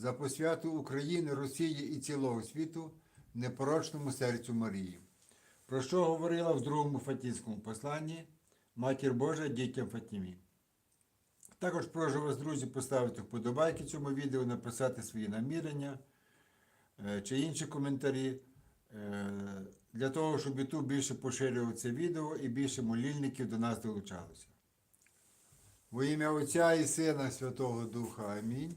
за посвяту України, Росії і цілого світу непорочному серцю Марії. Про що говорила в другому Фатінському посланні Матір Божа дітям Фатімі. Також прошу вас, друзі, поставити вподобайки цьому відео, написати свої намірення е, чи інші коментарі, е, для того, щоб YouTube більше поширював це відео і більше молільників до нас долучалося. Во ім'я Отця і Сина Святого Духа Амінь.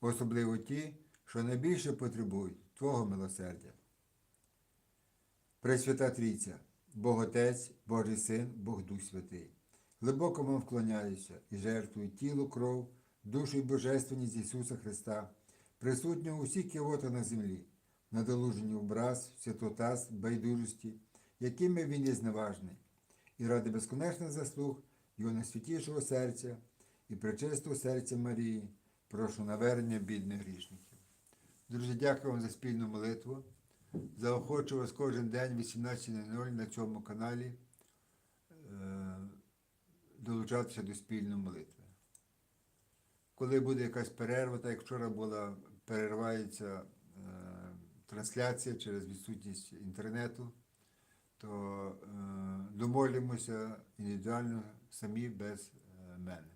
особливо ті, що найбільше потребують Твого милосердя. Пресвята Трійця, Бог Отець, Божий Син, Бог Дух Святий. Глибоко вам вклоняюся і жертвую тіло, кров, душу і божественність Ісуса Христа, присутнього у всіх кивотах на землі, надолужені образ, святотаз, байдужості, якими він є зневажний, і ради безконечних заслуг Його найсвятішого серця і пречистого серця Марії, прошу навернення бідних грішників. Друзі, дякую вам за спільну молитву. Заохочу вас кожен день 18.00 на цьому каналі е, долучатися до спільної молитви. Коли буде якась перерва, так як вчора була, перервається е, трансляція через відсутність інтернету, то е, домолімося індивідуально самі без мене.